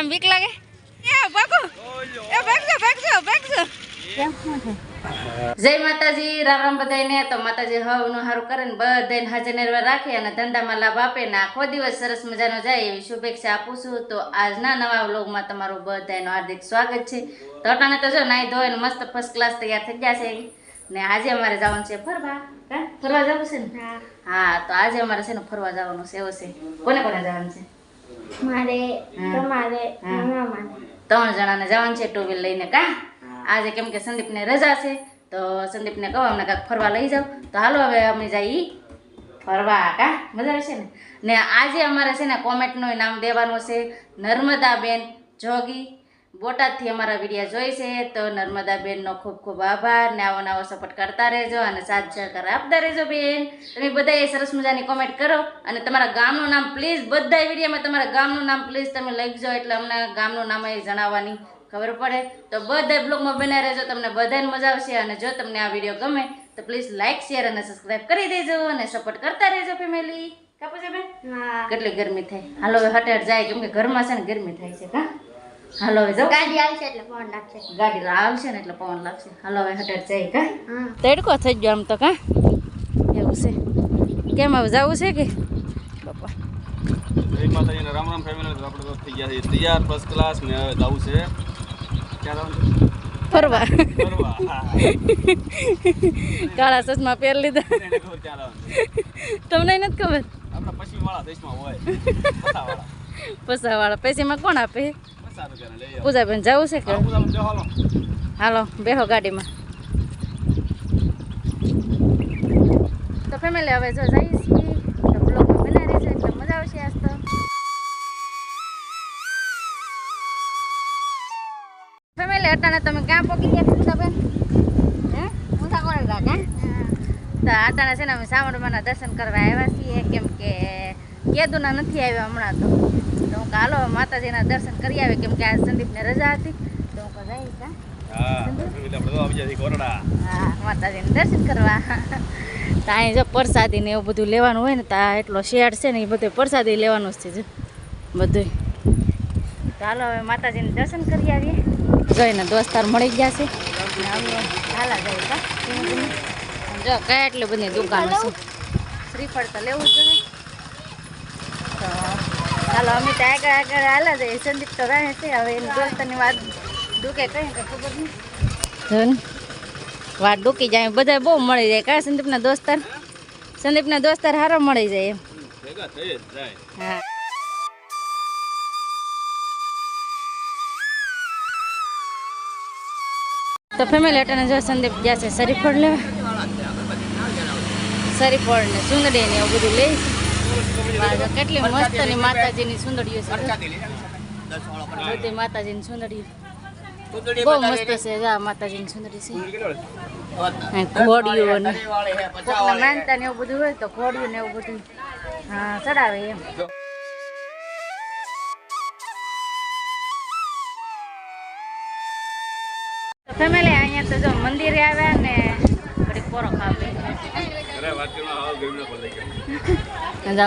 કેમ બીક લાગે? એ ભાગો. એ ભાગજો ભાગજો ભાગજો. જય માતાજી રામ રામ બધાને તો માતાજી હવનું સારું કરે ને બધાને હાજર નિર્વાર રાખે અને ધંધામાં લાભ આપે ને આખો દિવસ સરસ મજાનો જાય એવી શુભેચ્છા આપું છું. તો આજના નવા વ્લોગમાં તમારું બધાનું હાર્દિક સ્વાગત છે. તો અટાણે તો જો નાઈ ધોઈને મસ્ત ફર્સ્ટ ક્લાસ તૈયાર થઈ ગયા છે. ને આજે અમારે જવાનું છે ફરવા. ફરવા જવું છે ને? હા તો આજે અમારે છે ને ફરવા જવાનું છે એવું છે. કોને કોને જવાનું છે? મારે તમારે ત્રણ જણાને જવાનું છે ટુ વ્હીલ લઈને કા? આજે કેમ કે સંદીપને રજા છે તો સંદીપને કહો અમને કાંઈક ફરવા લઈ જાઓ. તો હાલો હવે અમે જઈ ફરવા કા? મજા આવશે ને? ને આજે અમારે છે ને કોમેન્ટનું નામ દેવાનું છે નર્મદાબેન જોગી બોટાદથી અમારા વિડીયા જોઈ છે. તો નર્મદાબેનનો ખૂબ ખૂબ આભાર. ને આવો નવો સપોર્ટ કરતા રહેજો અને સાથ સહકાર આપતા રહેજો બેન. તમે બધાએ સરસ મજાની કોમેન્ટ કરો અને તમારા ગામનું નામ પ્લીઝ બધા વિડીયામાં તમારા ગામનું નામ પ્લીઝ તમે લખજો. એટલે અમને ગામનું નામ એ જણાવવાની ખબર પડે. તો બધા બ્લોગમાં બનાવી રહેજો. તમને બધાને મજા આવશે. અને જો તમને આ વીડિયો ગમે તો પ્લીઝ લાઇક શેર અને સબસ્ક્રાઇબ કરી દેજો અને સપોર્ટ કરતા રહેજો ફેમિલી કાપો છે બેન કેટલી ગરમી થાય. હાલો હવે હટેર જાય. કેમ કે ઘરમાં છે ને ગરમી થાય છે. કા હાલો હવે જાઓ ગાડી આવશે એટલે ફોન લાગશે. ગાડી આવશે ને એટલે પવન લાગશે. હાલો હવે હટેર જાય કા. તડકો થઈ ગયો આમ તો કા. એવું છે. કેમ હવે જવું છે કે? બાપા. જય માતાજીને રામ રામ ફેમિલી તો આપણે તો થઈ ગયા છીએ. તૈયાર ફર્સ્ટ ક્લાસ ને હવે જવું છે. ક્યાં જવાનું ફરવા. કાળા ચશ્મા પહેર લીધા. તમને નથી ખબર આપણા વાળા દેશમાં હોય. પથાવાળા પૈસામાં કોણ આપે? પૂજાબેન જવું છે કે? હાલો, બેહો ગાડીમાં. તો ફેમિલી હવે જો જઈએ છીએ. તો બ્લોગમાં બના રહેશે એટલે મજા આવશે આજ તો. ફેમિલી અટાણે તમે ક્યાં પહોંચી ગયા પૂજાબેન હે? મુસા કોણ કા તો અટાણે છે ને અમે સાવરમાના દર્શન કરવા આવ્યા છીએ કેમ કે કેદુના નથી આવ્યા હમણાં તો. તો કાલો માતાજીના દર્શન કરી આવે કેમ કે આ સંદીપને રજા હતી. તો હું કોરડા. હા માતાજીને દર્શન કરવા. તો અહીં જો પ્રસાદી ને એવું બધું લેવાનું હોય ને તો એટલો શેડ છે ને એ બધું પ્રસાદી લેવાનું જ છે જો. બધું તો હાલો હવે માતાજીને દર્શન કરી આવીએ. જોઈને દોસ્તાર મળી ગયા છે. હાલા જાય કા ધીમે ધીમે. અને બધી દુકાનો છે. શ્રીફળ તો લેવું જોઈએ. ચાલો અમે ત્યાં આગળ આગળ હાલા છે સંદીપ તો રહે છે હવે એની દોસ્તની વાત દુખે કઈ ખબર નહીં. વાત ડૂકી જાય બધા બહુ મળી જાય. કા સંદીપના દોસ્તાર? સંદીપના દોસ્તાર હારો મળી જાય એમ. હા. તો ફેમિલી અટાને જો સંદીપ જશે શરીફળ લેવા? શરીફળ ને સુંદડી ને એવું બધું લે છે મસ્તની કેટલી માતાજીની સુંદરીઓ છે. માતાજીની સુંદરીઓ. બહુ મસ્ત છે જા માતાજીની સુંદરી છે. ઘોડીઓ ને માનતા ને એવું બધું હોય તો ઘોડીયું ને એવું બધું. હા ચડાવે એમ. ફેમિલી અહીંયા તો જો મંદિરે આવ્યા ને થોડીક પોરો ખાવા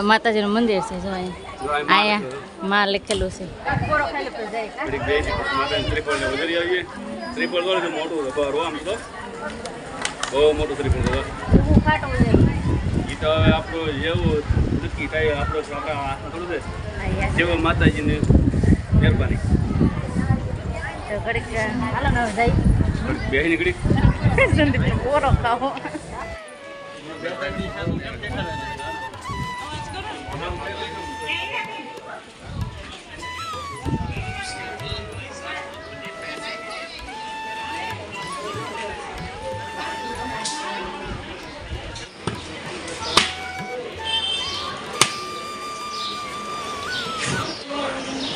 માતાજીનું મંદિર છે જો અહીંયા માં લખેલું છે. જાય બહુ માતાજીની મહેરબાની. ઘડીક હાલો ને હવે જઈ બેહીને ઘડીક. ખાવો.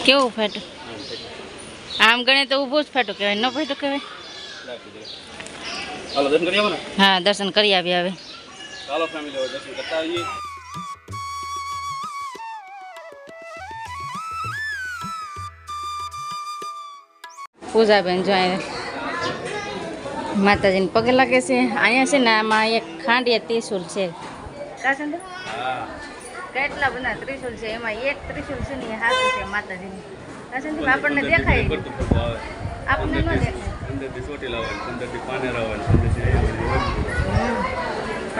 કેવું ફાટું? આમ ગણે તો ઊભો જ ફાટું કહેવાય ન ફાટું કહેવાય? દર્શન કરી આવો હા દર્શન કરી આવી હવે. ચાલો ફેમિલી હવે દર્શન કરતા આવીએ. પૂજાબેન જો અહીંયા માતાજીને પગે લાગે છે. અહીંયા છે ને આમાં એક ખાંડિયા ત્રિશુલ છે. કેટલા બધા ત્રિશુલ છે? એમાં એક ત્રિશુલ છે ને હાથું છે માતાજીની. આ આપણને દેખાય આપણને ન દેખાય. અંદરથી ચોટી લાવવાની અંદરથી પાનેર આવવાની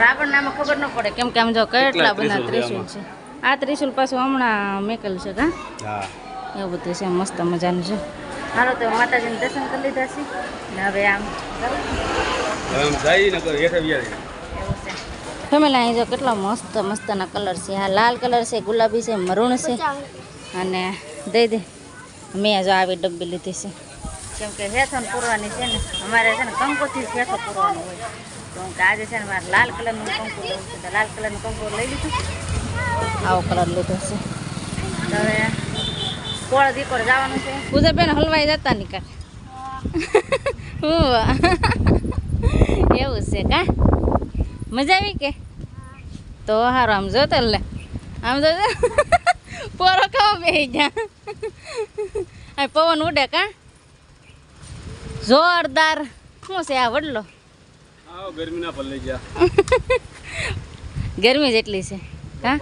આપણને આમાં ખબર ન પડે કેમ કે આમ જો કેટલા બધા ત્રિશૂલ છે. આ ત્રિશુલ પાછું હમણાં મેકલ છે કા? હા. એવું બધું છે મસ્ત મજાનું છે. હાલો તો માતાજીને દર્શન કરી લીધા છે. ને હવે આમ ફેમિલી અહીં જો કેટલા મસ્ત મસ્તના કલર છે. આ લાલ કલર છે ગુલાબી છે મરૂણ છે. અને દઈ દે. મેં જો આવી ડબ્બી લીધી છે. કેમ કે હેથન પૂરવાની છે ને અમારે છે ને કંકોથી જ હેથો પૂરવાનો હોય. તો આજે છે ને મારે લાલ કલરનું કંકુ લેવું છે. તો લાલ કલરનું કંકુ લઈ લીધું. આવો કલર લીધો છે. હવે કોળ દીકોળ જવાનું છે. પૂજાબેન હલવાઈ જતા નીકળ એવું છે કા? મજા આવી કે? તો હારો આમ જો તો લે. આમ જો. પોરો ખાવા બે ગયા પવન ઉડે કા? જોરદાર. શું છે આ વડલો? આવો ગરમીના પર લઈ જા ગરમી જેટલી છે હા?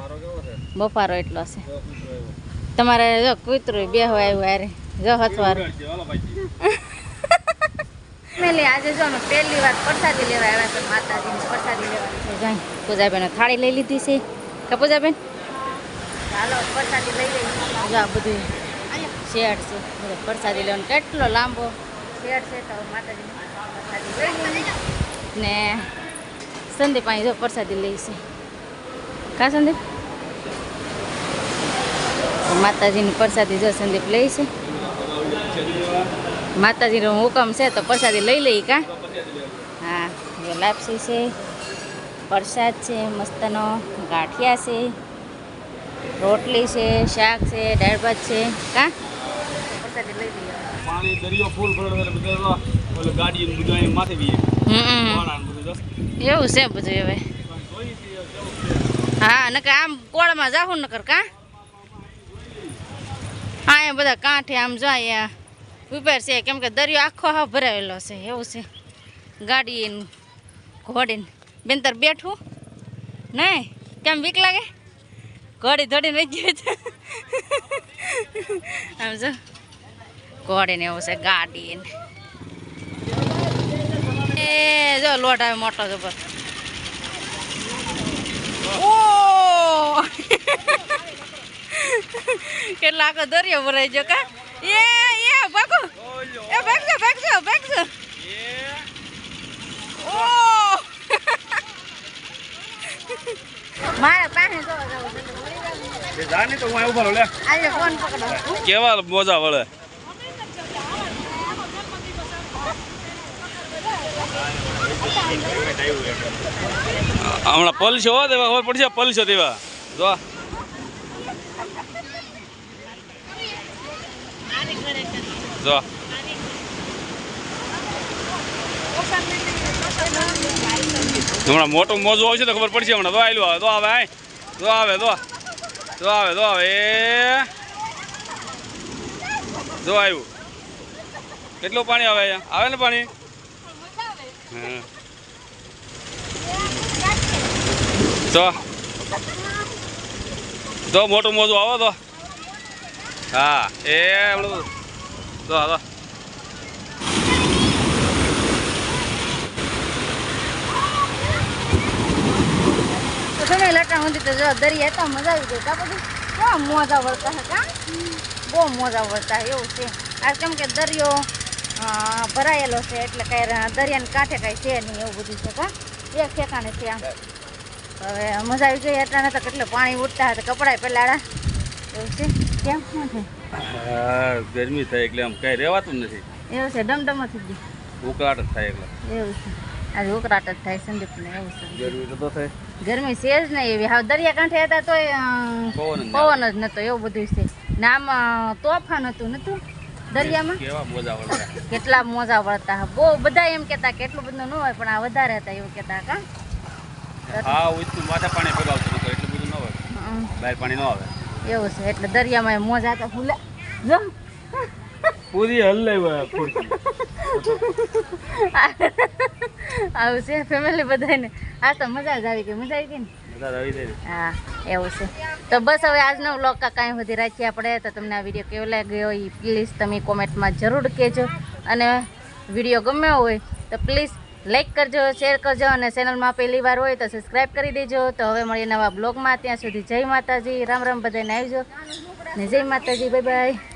બફારો એટલો છે. તમારે જો કૂતરું બે હોય આવ્યું અરે જો હથવાર. ફેમિલી આજે જો અમે પહેલી વાર પ્રસાદી લેવા આવ્યા છે માતાજીની પ્રસાદી લેવા. જાય પૂજાબેને થાળી લઈ લીધી છે. કા પૂજાબેન? ચાલો પ્રસાદી લઈ લઈ જો આ બધું શેડ છે. પ્રસાદી લેવાનો. કેટલો લાંબો શેડ છે તો માતાજીની પ્રસાદી લઈ લઈ ને સંદીપ અહીં જો પ્રસાદી લઈ છે. કા સંદીપ? માતાજીની પ્રસાદી જો સંદીપ લઈ છે. માતાજીનો હુકમ છે તો પ્રસાદી લઈ લઈ કા? હા લાપસી છે, પ્રસાદ છે, મસ્તનો, ગાંઠિયા છે, રોટલી છે, શાક છે, દાળ ભાત છે. કા? પ્રસાદી લઈ લઈએ પાણી, દરિયો, ફૂલ ભરેલો ઓલો ગાડી માથે બી. એવું છે બધું હવે. હા નકર આમ કોળમાં જાહું નકર કા? હા એ બધા કાંઠે આમ જાય ઉપર છે. કેમ કે દરિયો આખો હા ભરાયેલો છે. એવું છે. ગાડી ને ઘોડી બેન તાર બેઠું? નહીં? કેમ બીક લાગે? ઘોડી ધોડી નહીં ગયું છે. આમ જો. ઘોડીને એવું છે ગાડી ને એ જો લોટ આવે મોટો જબર ઓ! કેટલા આખો દરિયો ભરાઈ ગયો કા? એ એ ભાગો. એ ભાગજો ભાગજો ભાગજો. ઓ! મારા પાસે જોવા જવું તો મળી જવું. એ જા નહીં તો હું અહીં લે. આજે ફોન પકડો. કેવા મોજા વળે. હમણાં પલશો હો દેવા ખબર પડશે, પલશો દેવા જો. જો. હમણાં મોટું મોજું આવશે તો ખબર પડશે હમણાં. તો આવેલું આવે. તો આવે તો આવે તો તો આવે તો આવે. જો આવ્યું કેટલું પાણી આવે આવે ને પાણી? હા તો? તો મોટું મોજું આવો તો. હા, એ હમણાં તો હા તો તમે લટા તો જો દરિયા તો મજા આવી ગઈ. કા બધું કેવા મોજા વળતા હતા બહુ મોજા વળતા એવું છે. આ કેમ કે દરિયો ભરાયેલો છે, એટલે કાંઈ દરિયાને કાંઠે કાંઈ છે નહીં, એવું બધું છે, કા? એક ઠેકાણે છે આમ હવે મજા આવી ગઈ એટલાને તો કેટલું પાણી ઉઠતા હતા કપડા પેલાડા એવું છે? કેમ? શું છે? હા ગરમી થાય એટલે આમ કઈ રહેવાતું નથી. એવું છે? ડમડમ થઈ ગયું. ઉકળાટ જ થાય એટલે. એવું છે. આજે ઉકળાટ જ થાય સંદીપને એવું છે. ગરમી તો થાય. ગરમી છે જ નહીં એવી. હવે દરિયા કાંઠે હતા તોય પવન જ નતો એવું બધું છે. ને આમ તોફાન હતું નતું દરિયામાં? કેટલા મોજા વળતા બહુ બધા એમ કેતા કે એટલું બધું ન હોય પણ આ વધારે હતા એવું કહેતા કા? હા ઉચતું માથે પાણી ભેગું આવતું એટલું બધું ન હોય. બહાર પાણી ન આવે. એવું છે એટલે દરિયામાં એ મોજા હતા ફૂલે. જો. પૂરી હલ્લે આવું છે ફેમિલી બધાને આ તો મજા જ આવી ગઈ મજા આવી ગઈ ને? હા એવું છે. તો બસ હવે આજનો વ્લોગ કાંઈ સુધી રાખીએ આપણે. તો તમને આ વીડિયો કેવો લાગ્યો એ પ્લીઝ તમે કોમેન્ટમાં જરૂર કહેજો. અને વીડિયો ગમ્યો હોય તો પ્લીઝ લાઈક કરજો શેર કરજો અને ચેનલમાં પહેલી વાર હોય તો સબસ્ક્રાઈબ કરી દેજો. તો હવે મળીએ નવા બ્લોગમાં ત્યાં સુધી જય માતાજી. રામ રામ બધાને આવજો. ને જય માતાજી. Bye bye